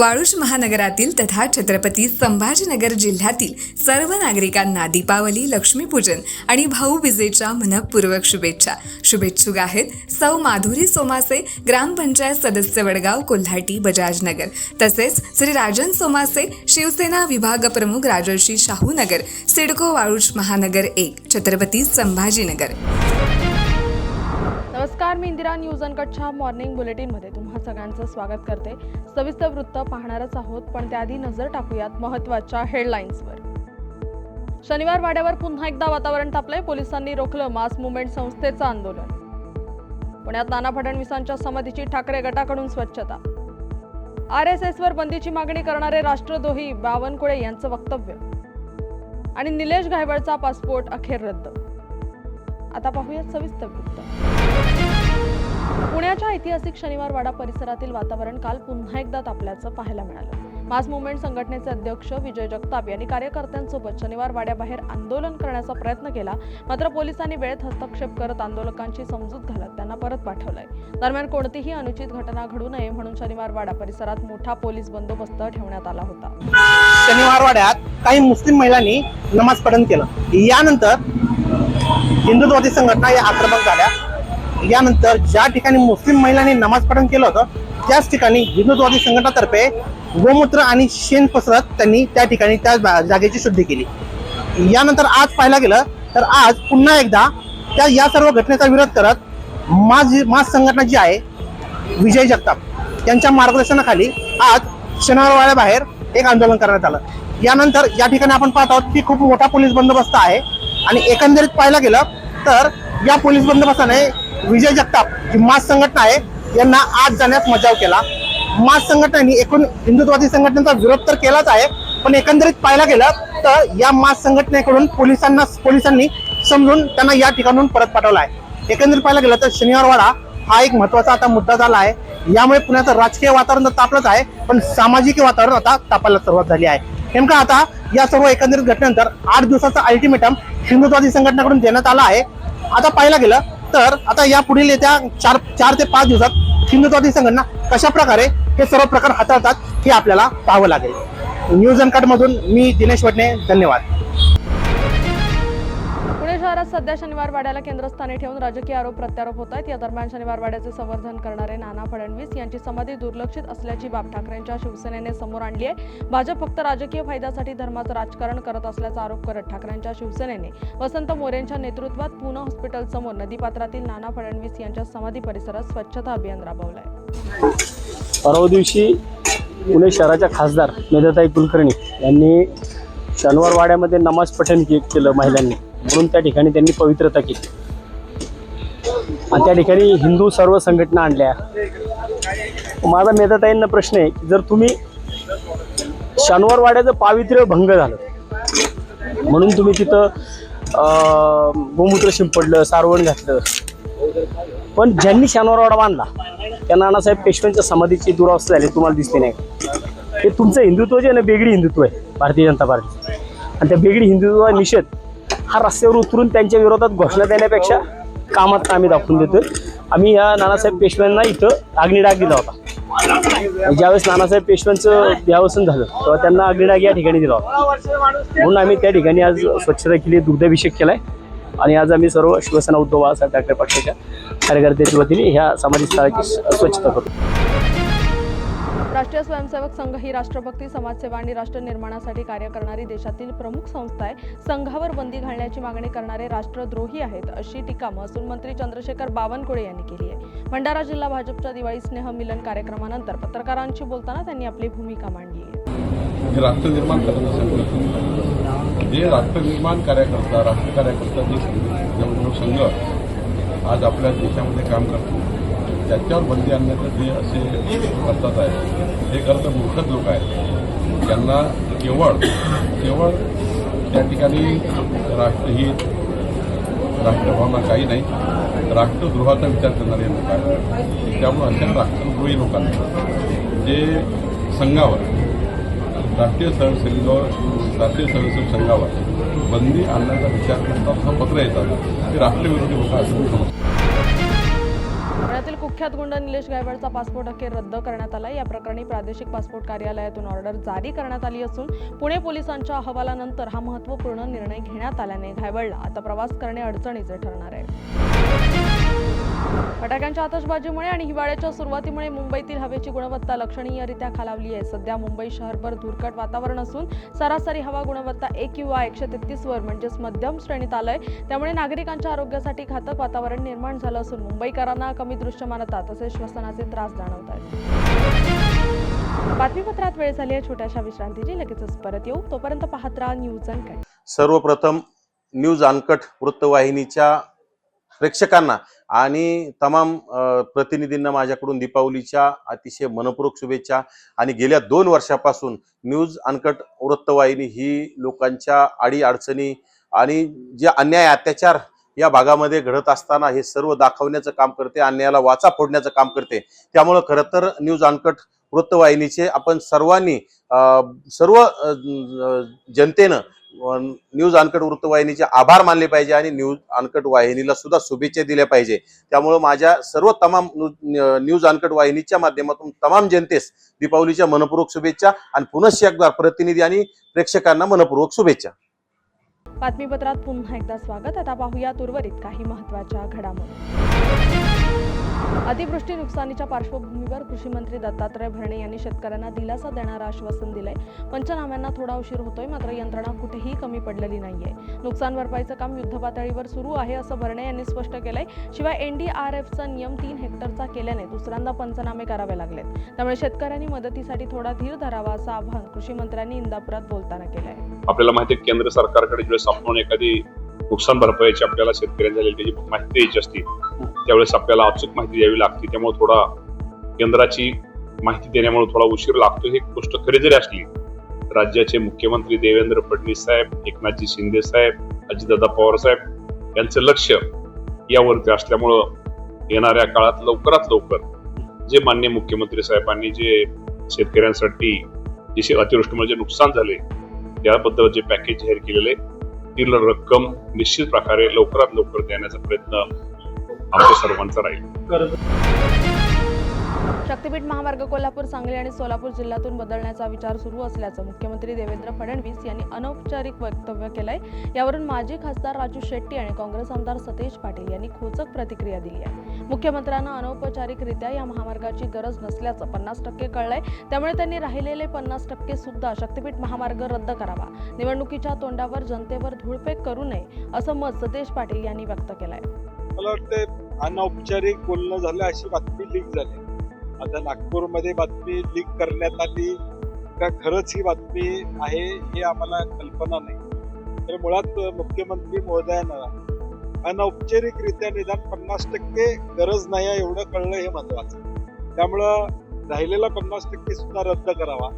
वाळूज महानगरातील तथा छत्रपती संभाजीनगर जिल्ह्यातील सर्व नागरिकांना दीपावली लक्ष्मीपूजन आणि भाऊबीजेच्या मनपूर्वक शुभेच्छा. शुभेच्छुक आहेत सौ माधुरी सोमासे ग्रामपंचायत सदस्य वडगाव कोल्हाटी बजाजनगर. तसेच श्री राजन सोमासे शिवसेना विभाग प्रमुख राजर्षी शाहूनगर सिडको वाळूज महानगर एक छत्रपती संभाजीनगर. मी इंदिरा न्यूज अनकटच्या मॉर्निंग बुलेटिनमध्ये तुम्हा सगळ्यांचं स्वागत करते. सविस्तर वृत्त पाहणारच आहोत पण त्याआधी नजर टाकूयात महत्त्वाच्या हेडलाईन्सवर. शनिवार वाड्यावर पुन्हा एकदा वातावरण तापलंय पोलिसांनी रोखलं मास मुवमेंट संस्थेचं आंदोलन. पुण्यात नाना फडणवीसांच्या समाधीची ठाकरे गटाकडून स्वच्छता. आर एस एसवर बंदीची मागणी करणारे राष्ट्रद्रोही बावनकुळे यांचं वक्तव्य. आणि निलेश घायवळचा पासपोर्ट अखेर रद्द. आता पाहूयात सविस्तर वृत्त. पुण्याच्या ऐतिहासिक शनिवारवाडा परिसरातील वातावरण काल पुन्हा एकदा तापल्याचं पाहायला मिळालं. मास मुवमेंट संघटनेचे अध्यक्ष विजय जगताप यांनी कार्यकर्त्यांसोबत शनिवार वाड्याबाहेर आंदोलन करण्याचा प्रयत्न केला मात्र पोलिसांनी वेळेत हस्तक्षेप करत आंदोलकांची समजूत घालत त्यांना परत पाठवलंय. दरम्यान कोणतीही अनुचित घटना घडू नये म्हणून शनिवार वाडा परिसरात मोठा पोलीस बंदोबस्त ठेवण्यात आला होता. शनिवार वाड्यात काही मुस्लिम महिलांनी नमाज पठण केलं. यानंतर हिंदुत्ववादी संघटना या आक्रमक झाल्या. यानंतर ज्या ठिकाणी मुस्लिम महिलांनी नमाज पठण केलं होतं त्याच ठिकाणी हिंदुत्ववादी संघटनातर्फे गोमूत्र आणि शेण पसरत त्यांनी त्या ठिकाणी त्या जा- जागेची शुद्धी केली. यानंतर आज पाहायला गेलं तर आज पुन्हा एकदा त्या या सर्व घटनेचा विरोध करत माझ मास संघटना जी आहे विजय जगताप यांच्या मार्गदर्शनाखाली आज शनिवारवाड्याबाहेर एक आंदोलन करण्यात आलं. यानंतर या ठिकाणी आपण पाहत आहोत की खूप मोठा पोलीस बंदोबस्त आहे आणि एकंदरीत पाहायला गेलं तर या पोलीस बंदोबस्ताने विजय जगताप जी मास संघटना आहे. यांना आज जाण्यास मजाव केला. मास संघटनांनी एकूण हिंदुत्ववादी संघटनेचा विरोध तर केलाच आहे पण एकंदरीत पाहायला गेलं तर या मास संघटनेकडून पोलिसांना पोलिसांनी समजून त्यांना या ठिकाणून परत पाठवला आहे. एकंदरीत पाहायला गेलं तर शनिवारवाडा हा एक महत्त्वाचा आता मुद्दा झाला आहे. यामुळे पुण्याचं राजकीय वातावरण तर तापलंच आहे पण सामाजिक वातावरण आता तापायला सुरुवात झाली आहे. नेमका आता या सर्व एकंदरीत घटनेनंतर आठ दिवसाचा अल्टिमेटम हिंदुत्ववादी संघटनेकडून देण्यात आला आहे. आता पाहायला गेलं तर आता या पुढील येत्या चार चार ते पाच दिवसात हिंदुत्वादी संघटना कशा प्रकारे हे सर्व प्रकार हाताळतात हे आपल्याला पाहावं लागेल. न्यूज अनकट मधून मी दिनेश वटणे धन्यवाद. शहरात सध्या शनिवार वाड्याला केंद्रस्थानी ठेवून राजकीय आरोप प्रत्यारोप होत आहेत. या दरम्यान शनिवार वाड्याचे संवर्धन करणारे नाना फडणवीस यांची समाधी दुर्लक्षित असल्याची बाब ठाकरेंच्या शिवसेनेने समोर आणली आहे. भाजप फक्त राजकीय फायद्यासाठी धर्माचं राजकारण करत असल्याचा आरोप करत ठाकरेंच्या शिवसेनेने वसंत मोरेंच्या नेतृत्वात पुणे हॉस्पिटल समोर नदीपात्रातील नाना फडणवीस यांच्या समाधी परिसरात स्वच्छता अभियान राबवलं परवा दिवशी पुणे शहराच्या खासदार मेधाताई कुलकर्णी यांनी शनिवार वाड्यामध्ये नमाज पठण केलं महिलांनी. म्हणून त्या ठिकाणी त्यांनी पवित्रता केली. आणि त्या ठिकाणी हिंदू सर्व संघटना आणल्या. माझा मेधाताईंना प्रश्न आहे की जर तुम्ही शनिवारवाड्याचं पावित्र्य भंग झालं म्हणून तुम्ही तिथं गोमूत्र शिंपडलं सारवण घातलं. पण ज्यांनी शनिवारवाडा बांधला त्या नानासाहेब पेशव्यांच्या समाधीची दुरावस्था झाली तुम्हाला दिसते नाही. हे तुमचं हिंदुत्व जे आहे ना बेगडी हिंदुत्व आहे भारतीय जनता पार्टी आणि त्या बेगडी हिंदुत्व निषेध हा रस्त्यावर उतरून त्यांच्या विरोधात घोषणा देण्यापेक्षा कामात आम्ही दाखवून देतोय. आम्ही या नानासाहेब पेशव्यांना इथं अग्निडाग दिला होता. ज्यावेळेस नानासाहेब पेशव्यांचं देहावसन झालं तेव्हा त्यांना अग्निडाग या ठिकाणी दिला होता. म्हणून आम्ही त्या ठिकाणी आज स्वच्छता केली दुग्धाभिषेक केलाय. आणि आज आम्ही सर्व शिवसेना उद्धव बाळासाहेब ठाकरे पक्षाच्या कार्यकर्त्याच्या वतीने ह्या समाधीस्थळाची स्वच्छता करतो राष्ट्रीय स्वयंसेवक संघ ही राष्ट्रभक्ती समाजसेवा आणि राष्ट्र निर्माणासाठी कार्य करणारी देशातील प्रमुख संस्था आहे. संघावर बंदी घालण्याची मागणी करणारे राष्ट्रद्रोही आहेत अशी टीका महसूल मंत्री चंद्रशेखर बावनकुळे यांनी केली आहे. भंडारा जिल्हा भाजपच्या दिवाळी स्नेह मिलन कार्यक्रमानंतर पत्रकारांशी बोलताना त्यांनी आपली भूमिका मांडली आहे. राष्ट्र निर्माण जे राष्ट्रनिर्माण कार्यकर्ता राष्ट्र कार्यकर्ता जे संघ आज आपल्या देशामध्ये काम करतो त्याच्यावर बंदी आणण्याचं जे असे करतात आहे हे खरं तर मूर्खच लोक आहेत. त्यांना केवळ केवळ त्या ठिकाणी राष्ट्रहित राष्ट्रभावना काही नाही राष्ट्रद्रोहाचा विचार करणारे लोक आहेत. त्यामुळे अशा राष्ट्रद्रोही लोकांना जे संघावर राष्ट्रीय स्वयंसेवकावर राष्ट्रीय स्वयंसेवक संघावर बंदी आणण्याचा विचार करतात हा पत्र येतात. ते राष्ट्रविरोधी लोक असं समजतात कुख्यात गुंड निलेश गायवाडचा पासपोर्ट अखेर रद्द करण्यात आला या प्रकरणी प्रादेशिक पासपोर्ट कार्यालयातून ऑर्डर जारी करण्यात आली असून पुणे पोलिसांच्या अहवालानंतर हा महत्त्वपूर्ण निर्णय घेण्यात आल्याने घायवळला. आता प्रवास करणे अडचणीचे ठरणार आहे. फटाक्यांच्या आतषबाजीमुळे आणि हिवाळ्याच्या सुरुवातीमुळे मुंबईतील हवेची गुणवत्ता लक्षणीयरित्या खालावली आहे. सध्या मुंबई शहरभर धुरकट वातावरण असून सरासरी हवा गुणवत्ता एक किंवा एकशे तेहतीस वर म्हणजेच मध्यम श्रेणीत आलंय. त्यामुळे नागरिकांच्या आरोग्यासाठी घातक वातावरण निर्माण झालं असून मुंबईकरांना कमी दृश्यमानता तसेच श्वसनाचे त्रास जाणवत आहेत. बातमीपत्रात वेळ झाली आहे. छोट्याशा विश्रांतीची लगेचच परत येऊ. तोपर्यंत पाहत राहा न्यूज अँड सर्वप्रथम न्यूज अनकट वृत्तवाहिनीच्या प्रेक्षकांना आणि तमाम प्रतिनिधींना माझ्याकडून दीपावलीच्या अतिशय मनपूर्वक शुभेच्छा आणि गेल्या दोन वर्षापासून न्यूज अनकट वृत्तवाहिनी ही लोकांच्या आडी अडचणी आणि जे अन्याय अत्याचार या भागामध्ये घडत असताना हे सर्व दाखवण्याचं काम करते अन्यायाला वाचा फोडण्याचं काम करते. त्यामुळं खरं तर न्यूज अनकट वृत्तवाहिनीचे आपण सर्वांनी सर्व जनतेनं न्यूज अनकट वृत्तवाहिनीचे आभार मानले पाहिजे आणि न्यूज अनकट वाहिनीला सुद्धा शुभेच्छा दिल्या पाहिजे. त्यामुळं माझ्या सर्व तमाम न्यूज अनकट वाहिनीच्या माध्यमातून तमाम जनतेस दीपावलीच्या मनपूर्वक शुभेच्छा आणि पुनश्च एकदा प्रतिनिधी आणि प्रेक्षकांना मनपूर्वक शुभेच्छा. बातमीपत्रात पुन्हा एकदा स्वागत. आता पाहूयात उर्वरित काही महत्त्वाच्या घडामोडी. अतिवृष्टी नुकसानीच्या पार्श्वभूमीवर कृषी मंत्री दत्तात्रय भरणे यांनी शेतकऱ्यांना दिलासा देणारं आश्वासन दिलंय. पंचनाम्यांना थोडा उशीर होतोय मात्र यंत्रणा कुठेही कमी पडलेली नाहीये. नुकसान भरपाईचं काम युद्धपातळीवर सुरू आहे असं भरणे यांनी स्पष्ट केलंय. शिवाय एनडीआरएफचा नियम तीन हेक्टरचा केल्याने दुसऱ्यांदा पंचनामे करावे लागलेत. त्यामुळे शेतकऱ्यांनी मदतीसाठी थोडा धीर धरावा असं आवाहन कृषी मंत्र्यांनी इंदापुरात बोलताना केलंय. आपल्याला माहिती आहे केंद्र सरकारकडे ज्यावेळेस आपण एखादी नुकसान भरपाईची आपल्याला शेतकऱ्यांनी त्याची माहिती द्यायची असते त्यावेळेस आपल्याला अचूक माहिती द्यावी लागते त्यामुळे थोडा केंद्राची माहिती देण्यामुळे थोडा उशीर लागतो ही गोष्ट खरी जरी असली राज्याचे मुख्यमंत्री देवेंद्र फडणवीस साहेब एकनाथजी शिंदे साहेब अजितदादा पवार साहेब यांचं लक्ष यावरती असल्यामुळं येणाऱ्या काळात लवकरात लवकर जे मान्य मुख्यमंत्री साहेबांनी जे शेतकऱ्यांसाठी जे अतिवृष्टीमुळे जे म्हणजे नुकसान झाले त्याबद्दल जे पॅकेज जाहीर केलेले ती रक्कम निश्चित प्रकारे लवकरात लवकर देण्याचा प्रयत्न आमच्या सर्वांचा राहील. शक्तीपीठ महामार्ग कोल्हापूर सांगली आणि सोलापूर जिल्ह्यातून बदलण्याचा विचार सुरू असल्याचं मुख्यमंत्री देवेंद्र फडणवीस यांनी अनौपचारिक वक्तव्य केलंय. यावरून माजी खासदार राजू शेट्टी आणि काँग्रेस आमदार सतेज पाटील यांनी खोचक प्रतिक्रिया दिली आहे. मुख्यमंत्र्यांना अनौपचारिकरित्या या महामार्गाची गरज नसल्याचं पन्नास टक्के कळलंय. त्यामुळे त्यांनी राहिलेले पन्नास टक्के सुद्धा शक्तीपीठ महामार्ग रद्द करावा. निवडणुकीच्या तोंडावर जनतेवर धूळफेक करू नये असं मत सतेज पाटील यांनी व्यक्त केलंय. मला वाटतं अनौपचारिक बोलणं झालं अशी बातमी लीक झाली. आता नागपूरमध्ये बातमी लीक करण्यात आली. का खरंच ही बातमी आहे हे आम्हाला कल्पना नाही. तर मुळात मुख्यमंत्री महोदयानं अनौपचारिकरित्या निदान पन्नास टक्के गरज नाही आहे एवढं कळलं हे महत्वाचं. त्यामुळं राहिलेला पन्नास टक्के सुद्धा रद्द करावा.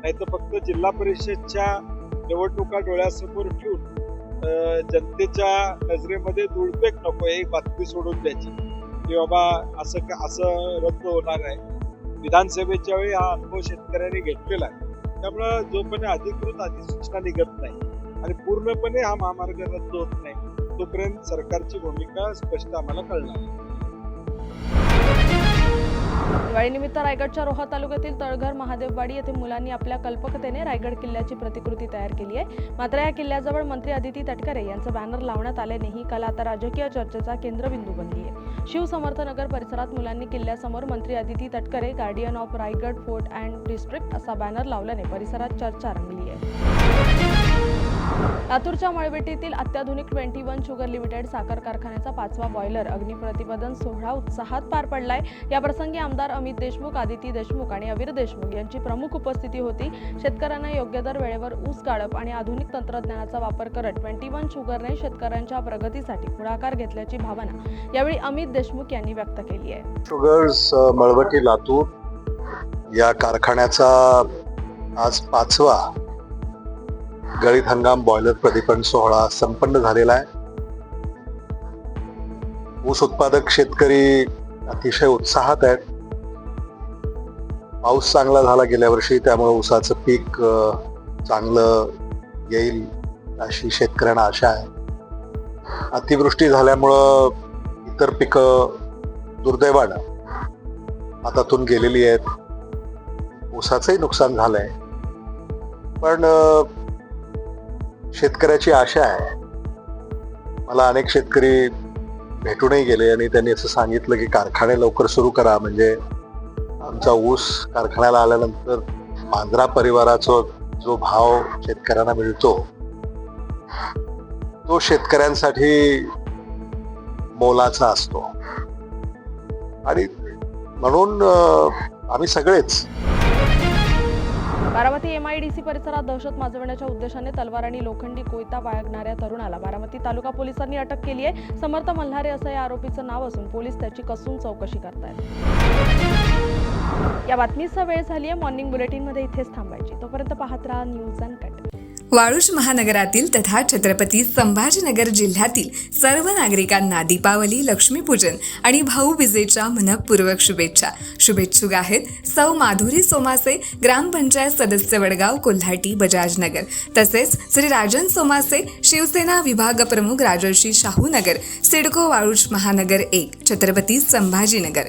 नाही तर फक्त जिल्हा परिषदच्या निवडणुका डोळ्यासमोर ठेवून जनतेच्या नजरेमध्ये दुळपेक नको ही बातमी सोडून द्यायची. की बाबा असं का- असं रद्द होणार आहे. विधानसभेच्या वेळी हा अनुभव शेतकऱ्यांनी घेतलेला आहे. त्यामुळं जोपर्यंत अधिकृत अधिसूचना निघत नाही आणि पूर्णपणे हा महामार्ग रद्द होत नाही तोपर्यंत सरकारची भूमिका स्पष्ट आम्हाला कळणार दिवाळीनिमित्त रायगडच्या रोहा तालुक्यातील तळघर महादेववाडी येथे मुलांनी आपल्या कल्पकतेने रायगड किल्ल्याची प्रतिकृती तयार केली आहे. मात्र या किल्ल्याजवळ मंत्री अदिती तटकरे यांचं बॅनर लावण्यात आल्याने ही कला आता राजकीय चर्चेचा केंद्रबिंदू बनली आहे शिवसमर्थनगर परिसरात मुलांनी किल्ल्यासमोर मंत्री Aditi Tatkare guardian of Raigad fort and district असा बॅनर लावल्याने परिसरात चर्चा रंगली आहे. लातूरच्या मळवेटीतील अत्याधुनिक ट्वेंटी वन शुगर लिमिटेड साखर कारखान्याचा पाचवा बॉयलर अग्निप्रतिपादन सोहळा उत्साहात पार पडलाय. या प्रसंगी आमदार अमित देशमुख आदिती देशमुख आणि अवीर देशमुख यांची प्रमुख उपस्थिती होती. शेतकऱ्यांना योग्य दर वेळेवर ऊस गाळप आणि आधुनिक तंत्रज्ञानाचा वापर करत ट्वेंटी वन शुगरने शेतकऱ्यांच्या प्रगतीसाठी पुढाकार घेतल्याची भावना यावेळी अमित देशमुख यांनी व्यक्त केली आहे. शुगर्स मळवटी लातूर या कारखान्याचा आज पाचवा गळीत हंगाम बॉयलर प्रतिपन्न सोहळा संपन्न झालेला आहे. ऊस उत्पादक शेतकरी अतिशय उत्साहात आहेत. पाऊस चांगला झाला गेल्या वर्षी त्यामुळे ऊसाचं पीक चांगलं येईल अशी शेतकऱ्यांना आशा आहे. अतिवृष्टी झाल्यामुळं इतर पिकं दुर्दैवानं हातातून गेलेली आहेत. ऊसाचंही नुकसान झालंय. पण शेतकऱ्याची आशा आहे. मला अनेक शेतकरी भेटूनही गेले आणि त्यांनी असं सांगितलं की कारखाने लवकर सुरू करा. म्हणजे आमचा ऊस कारखान्याला आल्यानंतर मांजरा परिवाराचा जो भाव शेतकऱ्यांना मिळतो तो शेतकऱ्यांसाठी मोलाचा असतो. आणि म्हणून आम्ही सगळेच बारामती एमआयडीसी परिसरात दहशत माजवण्याच्या उद्देशाने तलवार आणि लोखंडी कोयता बाळगणाऱ्या तरुणाला बारामती तालुका पोलिसांनी अटक केली आहे. समर्थ मल्हारे असं या आरोपीचं नाव असून पोलीस त्याची कसून चौकशी करतायत. या बातमीचा वेळ झाली आहे. मॉर्निंग बुलेटिनमध्ये इथेच थांबायची. तोपर्यंत पाहत राहा न्यूज अँड कट. वाळूज महानगरातील तथा छत्रपती संभाजीनगर जिल्ह्यातील सर्व नागरिकांना दीपावली लक्ष्मीपूजन आणि भाऊबीजेच्या मनपूर्वक शुभेच्छा. शुभेच्छुक आहेत सौ माधुरी सोमासे ग्रामपंचायत सदस्य वडगाव कोल्हाटी बजाजनगर. तसेच श्री राजन सोमासे शिवसेना विभाग प्रमुख राजर्षी शाहूनगर सिडको वाळूज महानगर एक छत्रपती संभाजीनगर.